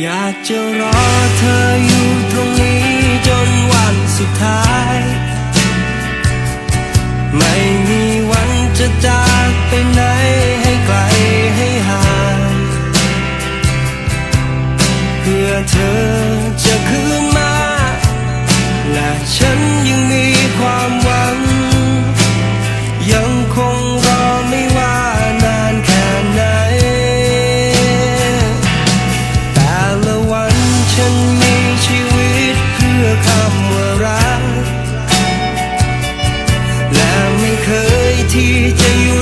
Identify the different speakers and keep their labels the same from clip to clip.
Speaker 1: อยากจะรอเธออยู่ตรงนี้จนวันสุดท้าย ไม่มีวันจะจากไปไหนให้ไกลให้ห่างเพื่อเธอจะคืนมา และฉันยัง ยที่จ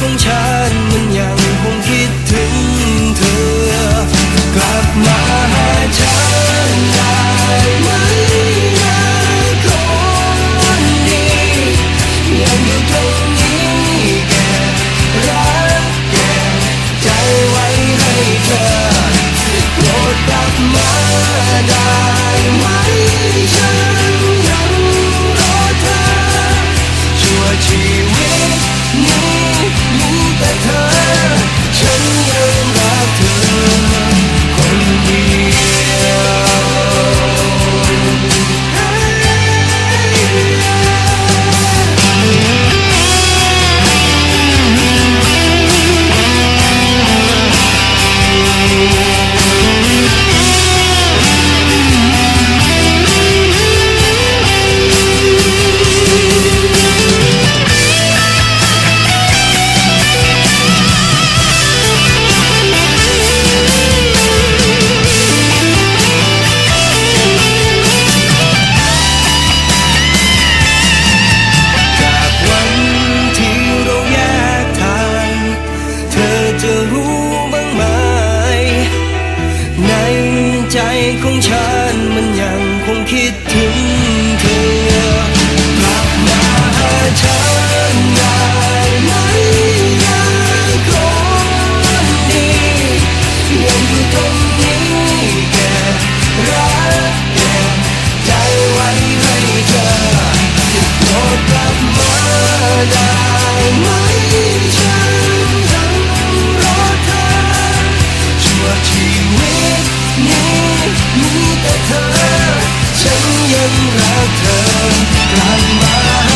Speaker 1: ของฉันมันยังคงคิดถึงเธอกลับมาหาฉันได้ไหมนะคนดียังอยู่ตรงนี้แกรักแกใจไว้ให้เธอโปรดกลับมาได้ไหมฉัน ของฉันมันยังคงคิดถึงเธอกลับมาหาฉันได้ไหมนะคนดียังอยู่ตรงนี้แกรักแกใจไว้ให้เธอโปรดกลับมาได้ไหม เธอกลับมา